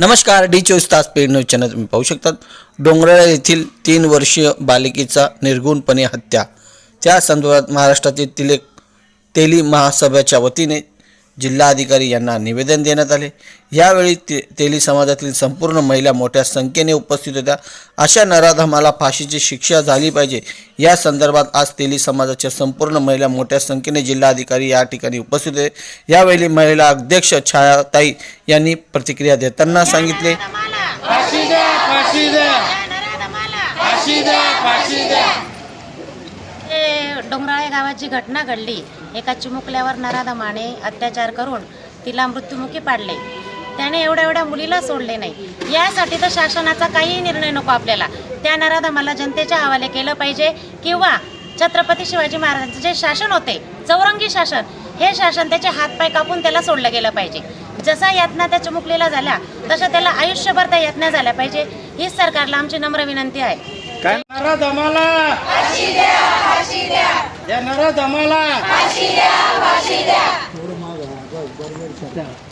नमस्कार डी चोवीस तास पेड न्यूज चॅनल तुम्ही पाहू शकतात. डोंगराळा येथील तीन वर्षीय बालिकेचा निर्गुणपणे हत्या. त्या संदर्भात महाराष्ट्रातील तिलेक तेली महासभेच्या वतीने जिल्हाधिकारी यांना निवेदन देण्यात आले. यावेळी ते तेली समाजातील संपूर्ण महिला मोठ्या संख्येने उपस्थित होत्या. अशा नराधमाला फाशीची शिक्षा झाली पाहिजे. या संदर्भात आज तेली समाजाच्या संपूर्ण महिला मोठ्या संख्येने जिल्हाधिकारी या ठिकाणी उपस्थित होते. यावेळी महिला अध्यक्ष छायाताई यांनी प्रतिक्रिया देताना सांगितले. हे डोंगराळे गावाची घटना घडली. एका चिमुकल्यावर नराधमाने अत्याचार करून तिला मृत्युमुखी पाडले. त्याने एवढ्या एवढ्या मुलीला सोडले नाही. यासाठी तर शासनाचा काहीही निर्णय नको आपल्याला. त्या नराधमाला जनतेच्या हवाले केलं पाहिजे किंवा छत्रपती शिवाजी महाराजांचे जे शासन होते चौरंगी शासन हे शासन त्याचे हातपाय कापून त्याला सोडलं गेलं पाहिजे. जसा यातना त्या चिमुकलीला झाल्या तशा त्याला आयुष्यभर त्या यातना झाल्या पाहिजे. हीच सरकारला आमची नम्र विनंती आहे. काय? नरा दमाला या नरा दमाला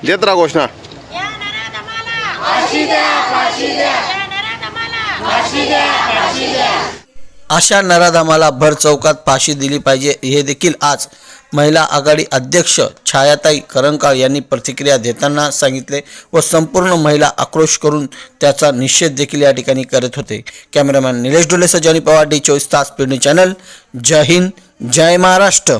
देत राहा घोषणा. या नराधमाला फाशी द्या फाशी द्या. या नराधमाला फाशी द्या फाशी द्या. अशा नराधामाला भर चौकात फाशी दिली पाहिजे. हे देखील आज महिला आघाडी अध्यक्ष छायाताई करंकाळ यांनी प्रतिक्रिया देताना सांगितले व संपूर्ण महिला आक्रोश करून त्याचा निषेध देखील या ठिकाणी करत होते. कॅमेरामॅन निलेश डोले सजानी पवार डी चोवीस तास पिढी चॅनल जय हिंद जय महाराष्ट्र.